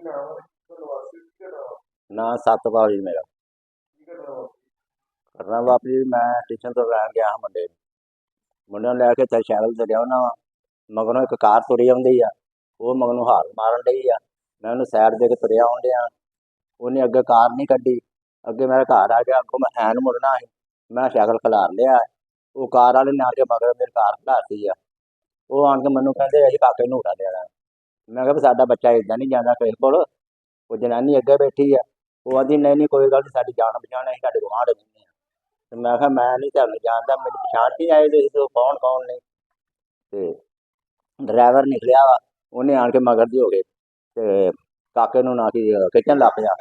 ਕੀ ਨਾਮ ਹੈ ਕਿੱਥੋਂ ਵਾਸੀ ਕੀ ਨਾਮ ਨਾ ਸਤਪਾਲ ਜੀ ਮੇਰਾ। ਕੀ ਕਰਨਾ ਕਰਨਾ ਵਾਪਰੀ, ਮੈਂ ਟਿਊਸ਼ਨ ਤੋਂ ਲੈਣ ਗਿਆ ਹਾਂ ਮੁੰਡੇ ਨੂੰ। ਮੁੰਡੇ ਨੂੰ ਲੈ ਕੇ ਤੇ ਸ਼ਹਿਰ ਤੇ ਰਿਹਾ ਨਾ ਮਗਰੋਂ ਇੱਕ ਕਾਰ ਤੁਰੀ ਆਉਂਦੀ ਆ। ਉਹ ਮਗਰ ਨੂੰ ਹਾਰ ਮਾਰਨ ਡਈ ਆ। ਮੈਂ ਉਹਨੂੰ ਸਾਈਡ ਦੇ ਕੇ ਤੁਰਿਆ ਆਉਣ ਡਿਆ। ਉਹਨੇ ਅੱਗੇ ਕਾਰ ਨਹੀਂ ਕੱਢੀ। ਅੱਗੇ ਮੇਰਾ ਘਰ ਆ ਗਿਆ। ਅੱਗੋਂ ਮੈਂ ਐਨ ਮੁੜਨਾ ਸੀ। ਮੈਂ ਸ਼ਕਲ ਖਿਲਾਰ ਲਿਆ। ਉਹ ਕਾਰ ਵਾਲੇ ਨੇ ਆ ਕੇ ਮਗਰ ਮੇਰੀ ਕਾਰ ਖਿਲਾਰਤੀ ਆ। ਉਹ ਆਣ ਕੇ ਮੈਨੂੰ ਕਹਿੰਦੇ, ਅਸੀਂ ਕਾਕੇ ਨੂੰ ਉਠਾ ਦੇਣਾ। ਮੈਂ ਕਿਹਾ ਵੀ ਸਾਡਾ ਬੱਚਾ ਇਦਾਂ ਨਹੀਂ ਜਾਂਦਾ ਕਿਸੇ ਕੋਲ। ਉਹ ਜਨਾਨੀ ਅੱਗੇ ਬੈਠੀ ਆ। ਉਹ ਆਂਦੀ, ਨਹੀਂ ਨਹੀਂ, ਕੋਈ ਗੱਲ ਨਹੀਂ ਸਾਡੀ ਜਾਨ ਬਚਾਉਣ ਅਸੀਂ ਤੁਹਾਡੇ ਗੁਆਂਢ ਰਹਿੰਦੇ ਆ ਤੇ ਮੈਂ ਕਿਹਾ, ਮੈਂ ਨਹੀਂ ਤੁਹਾਨੂੰ ਜਾਣਦਾ, ਮੈਨੂੰ ਪਛਾਣ ਨਹੀਂ ਆਏ ਤੁਸੀਂ ਤੋਂ ਕੌਣ ਕੌਣ ਨੇ? ਤੇ ਡਰਾਈਵਰ ਨਿਕਲਿਆ ਵਾ, ਉਹਨੇ ਆਣ ਕੇ ਮਗਰ ਦੀ ਹੋ ਗਏ। ਤੇ ਕਾਕੇ ਨੂੰ ਨਾ ਕੀ ਖਿੱਚਣ ਲੱਗ ਪਿਆ।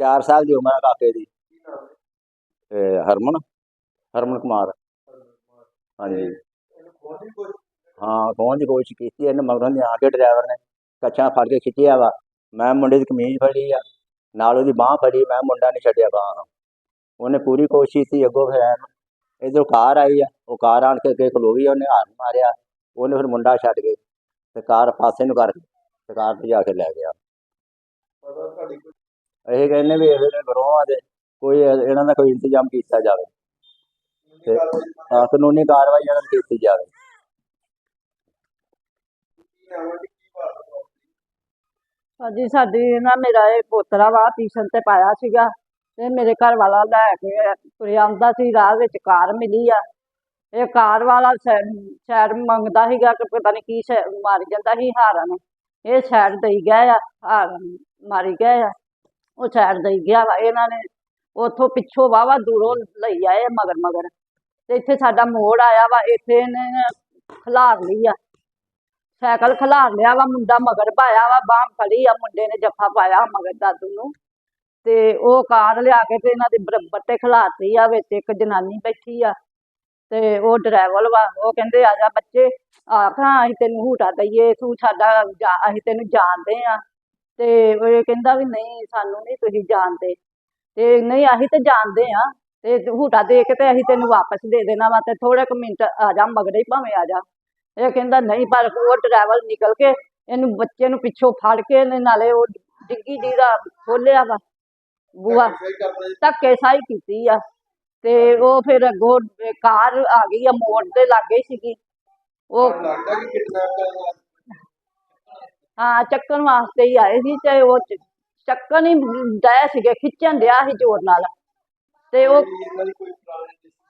4 ਸਾਲ ਦੀ ਉਮਰ ਕਾਕੇ ਦੀ। ਤੇ ਹਰਮਨ ਹਰਮਨ ਕੁਮਾਰ। ਹਾਂਜੀ। ਹਾਂ ਕੌਣ ਦੀ ਕੋਸ਼ਿਸ਼ ਕੀਤੀ ਇਹਨੇ, ਮਗਰੋਂ ਦੀ ਆ ਕੇ ਡਰਾਈਵਰ ਨੇ, ਕੱਛਾ ਫੜ ਕੇ ਖਿੱਚਿਆ ਵਾ। ਮੈਂ ਮੁੰਡੇ ਦੀ ਕਮੀਜ਼ ਫੜੀ ਆ, ਨਾਲ ਉਹਦੀ ਬਾਹ ਫੜੀ, ਮੈਂ ਮੁੰਡਾ ਨਹੀਂ ਛੱਡਿਆ ਬਾਹ ਨੂੰ। ਉਹਨੇ ਪੂਰੀ ਕੋਸ਼ਿਸ਼ ਕੀਤੀ, ਅੱਗੋਂ ਫਿਰ ਇਧਰੋਂ ਕਾਰ ਆਈ ਆ, ਉਹ ਕਾਰ ਆਣ ਕੇ ਅੱਗੇ ਖਲੋ ਗਈ ਉਹਨੇ ਹਾਰਨ ਮਾਰਿਆ, ਉਹਨੇ ਫਿਰ ਮੁੰਡਾ ਛੱਡ ਕੇ ਤੇ ਕਾਰ ਪਾਸੇ ਨੂੰ ਕਰਕੇ ਤੇ ਕਾਰ ਤੇ ਜਾ ਕੇ ਲੈ ਗਿਆ। ਇਹ ਕਹਿੰਦੇ ਵੀ ਇਹਦੇ ਗਰੋਹਾਂ ਦੇ ਕੋਈ ਇਹਨਾਂ ਦਾ ਕੋਈ ਇੰਤਜ਼ਾਮ ਕੀਤਾ ਜਾਵੇ ਕੀ ਕਾਰਵਾਈ ਕਾਨੂੰਨੀ ਕਾਰਵਾਈ ਇਹਨਾਂ ਦੀ ਕੀਤੀ ਜਾਵੇ। ਕੀ ਹਾਂਜੀ, ਸਾਡੀ ਨਾ ਮੇਰਾ ਇਹ ਪੋਤਰਾ ਵਾ, ਟਿਊਸ਼ਨ ਤੇ ਪਾਇਆ ਸੀਗਾ ਤੇ ਮੇਰੇ ਘਰ ਵਾਲਾ ਲੈ ਕੇ ਤੁਰਿਆ ਆਉਂਦਾ ਸੀ, ਰਾਹ ਵਿੱਚ ਕਾਰ ਮਿਲੀ ਆ। ਇਹ ਕਾਰ ਵਾਲਾ ਸ਼ਾਇਦ ਮੰਗਦਾ ਸੀਗਾ ਕਿ ਪਤਾ ਨਹੀਂ ਕੀ ਸ਼ੈ- ਮਾਰੀ ਜਾਂਦਾ ਸੀ ਹਾਰਨ। ਇਹ ਸਾਈਡ ਦੇਈ ਗਿਆ ਆ, ਹਾਰਨ ਮਾਰੀ ਗਏ ਆ। ਉਹ ਸਾਈਡ ਦੇਈ ਗਿਆ ਵਾ, ਇਹਨਾਂ ਨੇ ਉਥੋਂ ਪਿੱਛੋਂ ਵਾਵਾ ਦੂਰੋਂ ਲਈ ਆਏ ਮਗਰ ਮਗਰ ਤੇ ਇੱਥੇ ਸਾਡਾ ਮੋੜ ਆਇਆ ਵਾ, ਇੱਥੇ ਇਹਨੇ ਖਿਲਾਰ ਲਈ ਆ। ਸਾਈਕਲ ਖਿਲਾਰ ਲਿਆ ਵਾ, ਮੁੰਡਾ ਮਗਰ ਪਾਇਆ ਵਾ, ਬਾਂਹ ਫੜੀ ਆ, ਮੁੰਡੇ ਨੇ ਜੱਫਾ ਪਾਇਆ ਮਗਰ ਦਾਦੂ ਨੂੰ। ਤੇ ਉਹ ਕਾਰ ਲਿਆ ਕੇ ਤੇ ਇਹਨਾਂ ਦੇ ਬਰਾਬਰ ਤੇ ਖਿਲਾਰਤੀ ਆ, ਵਿੱਚ ਇੱਕ ਜਨਾਨੀ ਬੈਠੀ ਆ। ਤੇ ਉਹ ਡਰਾਈਵਰ ਵਾ, ਉਹ ਕਹਿੰਦੇ, ਆ ਜਾ ਬੱਚੇ, ਆਖਾਂ ਅਸੀਂ ਤੈਨੂੰ ਹੂਟਾ ਦਈਏ, ਤੂੰ ਸਾਡਾ ਜਾ- ਅਸੀਂ ਤੈਨੂੰ ਜਾਣਦੇ ਆ। ਤੇ ਉਹ ਇਹ ਕਹਿੰਦਾ ਵੀ ਨਹੀਂ, ਸਾਨੂੰ ਨਹੀਂ ਤੁਸੀਂ ਜਾਣਦੇ। ਤੇ ਨਹੀਂ, ਅਸੀਂ ਤੇ ਜਾਣਦੇ ਆ, ਤੇ ਹੂਟਾ ਦੇ ਕੇ ਤੇ ਅਸੀਂ ਤੈਨੂੰ ਵਾਪਸ ਦੇ ਦੇਣਾ ਵਾ, ਤੇ ਥੋੜੇ ਕੁ ਮਿੰਟ ਆ ਜਾ, ਮਗਰੇ ਭਾਵੇਂ ਆ ਜਾ। ਇਹ ਕਹਿੰਦਾ ਨਹੀਂ ਪਰ ਉਹ ਡਰਾਈਵਰ ਨਿਕਲ ਕੇ ਇਹਨੂੰ ਬੱਚੇ ਨੂੰ ਪਿੱਛੋਂ ਫੜ ਕੇ ਇਹਨੇ ਨਾਲੇ ਉਹ ਡਿੱਗੀ ਦੀ ਦਾ ਖੋਲਿਆ ਵਾ ਬੂਆ ਧੱਕੇ ਸਾਈ ਕੀਤੀ ਆ। ਤੇ ਉਹ ਫਿਰ ਅੱਗੋਂ ਕਾਰ ਆ ਗਈ ਆ ਮੋੜ ਦੇ ਲਾਗੇ ਸੀਗੀ। ਉਹ ਹਾਂ ਚੱਕਣ ਵਾਸਤੇ ਹੀ ਆਏ ਸੀ ਤੇ ਉਹ ਚੱਕਣ ਹੀ ਡੈ ਸੀਗੇ ਖਿੱਚਣ ਡਿਆ ਸੀ ਜ਼ੋਰ ਨਾਲ। ਤੇ ਉਹ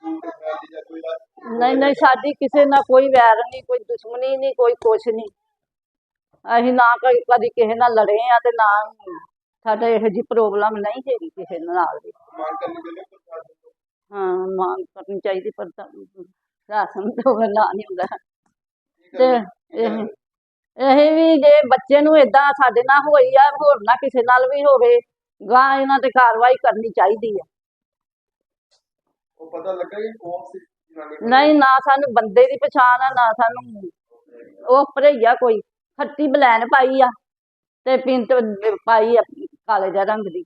ਕੋਈ ਜਾਂ ਕੋਈ ਨਹੀਂ ਨਹੀਂ ਸਾਡੀ ਕਿਸੇ ਨਾਲ ਕੋਈ ਵੈਰ ਨਹੀਂ ਕੋਈ ਦੁਸ਼ਮਣੀ ਨਹੀਂ ਕੋਈ ਕੁਛ ਨਹੀਂ। ਅਸੀਂ ਨਾ ਕਦੀ ਕਦੀ ਕਿਸੇ ਨਾਲ ਲੜੇ ਆ ਤੇ ਨਾ ਸਾਡੇ ਇਹੋ ਜਿਹੀ ਪ੍ਰੋਬਲਮ ਨਹੀਂ ਹੈਗੀ ਕਿਸੇ ਨਾਲ ਵੀ। ਹਾਂ ਮੰਗ ਕਰਨੀ ਚਾਹੀਦੀ ਪਰ ਰਾਸ਼ਨ ਤੋਂ ਨਾ ਨਹੀਂ ਹੁੰਦਾ। ਤੇ ਇਹ ਇਹ ਵੀ ਜੇ ਬੱਚੇ ਨੂੰ ਇਦਾਂ ਸਾਡੇ ਨਾਲ ਹੋਈ ਆ ਹੋਰ ਨਾ ਕਿਸੇ ਨਾਲ ਵੀ ਹੋਵੇ ਗਾਂ ਇਹਨਾਂ ਤੇ ਕਾਰਵਾਈ ਕਰਨੀ ਚਾਹੀਦੀ ਆ। ਪਤਾ ਲੱਗਾ ਕਿ ਕੌਣ ਸੀ ਜਨਾਨੀ ਨਹੀਂ, ਨਾ ਸਾਨੂੰ ਬੰਦੇ ਦੀ ਪਛਾਣ ਆ, ਨਾ ਸਾਨੂੰ ਉਹ ਭਰਈਆ ਕੋਈ, ਖੱਟੀ ਬਲੈਨ ਪਾਈ ਆ ਤੇ ਪਿੰਟ ਪਾਈ ਆ ਕਾਲੇ ਜਿਹਾ ਰੰਗ ਦੀ।